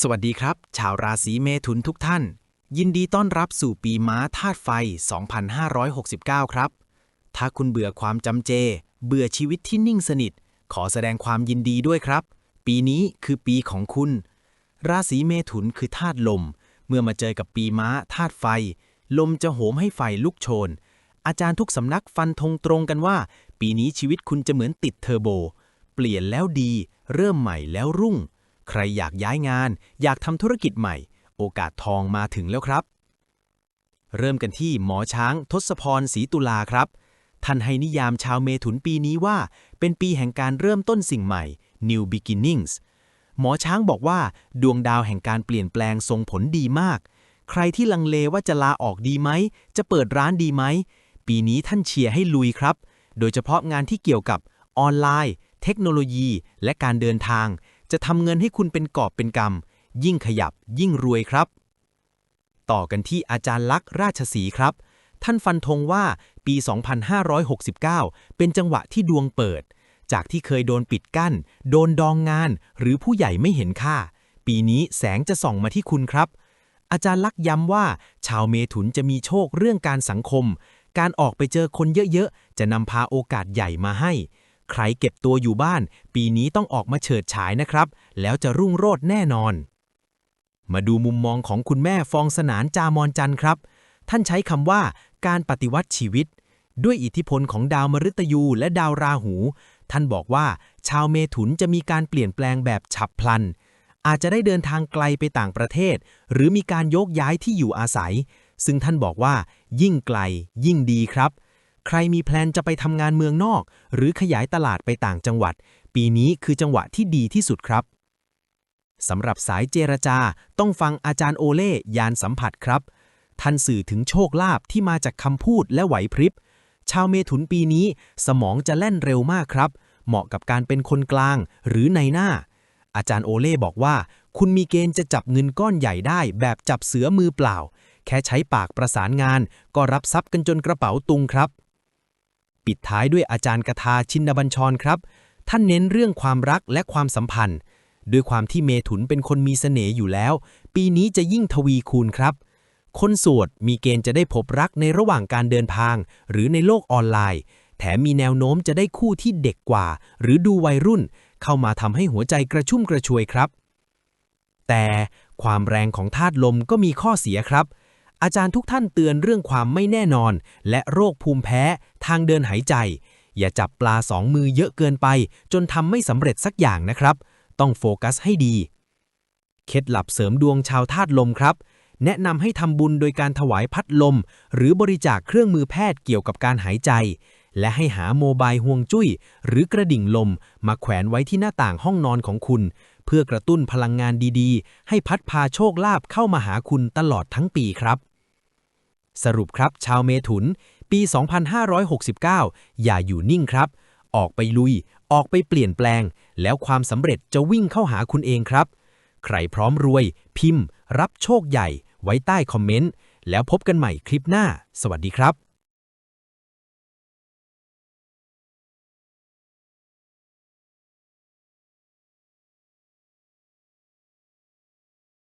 สวัสดีครับ ชาวราศีเมถุนทุกท่าน ยินดีต้อนรับสู่ปีม้าธาตุไฟ 2569 ครับ ถ้าคุณเบื่อความจำเจ เบื่อชีวิตที่นิ่งสนิท ขอแสดงความยินดีด้วยครับ ปีนี้คือปีของคุณ ราศีเมถุนคือธาตุลม เมื่อมาเจอกับปีม้าธาตุไฟ ลมจะโหมให้ไฟลุกโชน อาจารย์ทุกสำนักฟันธงตรงกันว่า ปีนี้ชีวิตคุณจะเหมือนติดเทอร์โบ เปลี่ยนแล้วดี เริ่มใหม่แล้วรุ่ง ใครอยากย้ายงาน อยากทำธุรกิจใหม่ โอกาสทองมาถึงแล้วครับ เริ่มกันที่หมอช้างทศพรศรีตุลาครับ ท่านให้นิยามชาวเมถุนปีนี้ว่า เป็นปีแห่งการเริ่มต้นสิ่งใหม่ New Beginnings หมอช้างบอกว่า ดวงดาวแห่งการเปลี่ยนแปลงส่งผลดีมาก ใครที่ลังเลว่าจะลาออกดีไหม จะเปิดร้านดีไหม ปีนี้ท่านเชียร์ให้ลุยครับ โดยเฉพาะงานที่เกี่ยวกับออนไลน์ เทคโนโลยี และการเดินทาง จะทำเงินให้คุณเป็นกอบเป็นกำยิ่งขยับยิ่งรวยครับ ต่อกันที่อาจารย์ลักษ์ราชสีครับ ท่านฟันธงว่าปี 2569 เป็นจังหวะที่ดวงเปิด จากที่เคยโดนปิดกั้น โดนดองงาน หรือผู้ใหญ่ไม่เห็นค่า ปีนี้แสงจะส่องมาที่คุณครับ อาจารย์ลักษ์ย้ำว่า ชาวเมถุนจะมีโชคเรื่องการสังคม การออกไปเจอคนเยอะๆ จะนำพาโอกาสใหญ่มาให้ ใครเก็บตัวอยู่บ้าน ปีนี้ต้องออกมาเฉิดฉายนะครับ แล้วจะรุ่งโรจน์แน่นอน มาดูมุมมองของคุณแม่ฟองสนานจามอนจันครับ ท่านใช้คำว่าการปฏิวัติชีวิต ด้วยอิทธิพลของดาวมฤตยูและดาวราหู ท่านบอกว่า ชาวเมถุนจะมีการเปลี่ยนแปลงแบบฉับพลัน อาจจะได้เดินทางไกลไปต่างประเทศ หรือมีการโยกย้ายที่อยู่อาศัย ซึ่งท่านบอกว่า ยิ่งไกล ยิ่งดีครับ ใครมีแพลนจะไปทำงานเมืองนอก หรือขยายตลาดไปต่างจังหวัด ปีนี้คือจังหวะที่ดีที่สุดครับสำหรับสายเจรจาต้องฟังอาจารย์โอเล่ยานสัมผัสครับ ท่านสื่อถึงโชคลาภที่มาจากคำพูดและไหวพริบ ชาวเมถุนปีนี้สมองจะแล่นเร็วมากครับ เหมาะกับการเป็นคนกลางหรือในหน้า อาจารย์โอเล่บอกว่า คุณมีเกณฑ์จะจับเงินก้อนใหญ่ได้ แบบจับเสือมือเปล่า แค่ใช้ปากประสานงาน ก็รับทรัพย์กันจนกระเป๋าตุงครับ ปิดท้ายด้วยอาจารย์กทาชินบัญชรครับ ท่านเน้นเรื่องความรักและความสัมพันธ์ ด้วยความที่เมถุนเป็นคนมีเสน่ห์อยู่แล้ว ปีนี้จะยิ่งทวีคูณครับ คนโสวดมีเกณฑ์จะได้พบรักในระหว่างการเดินทาง หรือในโลกออนไลน์ แถมมีแนวโน้มจะได้คู่ที่เด็กกว่า หรือดูวัยรุ่น เข้ามาทำให้หัวใจกระชุ่มกระชวยครับ แต่ความแรงของธาตุลมก็มีข้อเสียครับ อาจารย์ทุกท่านเตือนเรื่องความไม่แน่นอน และโรคภูมิแพ้ทางเดินหายใจ อย่าจับปลาสองมือเยอะเกินไป จนทำไม่สำเร็จสักอย่างนะครับ ต้องโฟกัสให้ดี เคล็ดลับเสริมดวงชาวธาตุลมครับ แนะนำให้ทำบุญโดยการถวายพัดลม หรือบริจาคเครื่องมือแพทย์เกี่ยวกับการหายใจ และให้หาโมบายห่วงจุ้ย หรือกระดิ่งลม มาแขวนไว้ที่หน้าต่างห้องนอนของคุณ เพื่อกระตุ้นพลังงานดีๆ ให้พัดพาโชคลาภเข้ามาหาคุณตลอดทั้งปีครับ สรุปครับชาวเมถุน ปี 2569 อย่าอยู่นิ่งครับ ออกไปลุย ออกไปเปลี่ยนแปลง แล้วความสำเร็จจะวิ่งเข้าหาคุณเองครับ ใครพร้อมรวย พิมพ์ รับโชคใหญ่ ไว้ใต้คอมเมนต์ แล้วพบกันใหม่คลิปหน้า สวัสดีครับ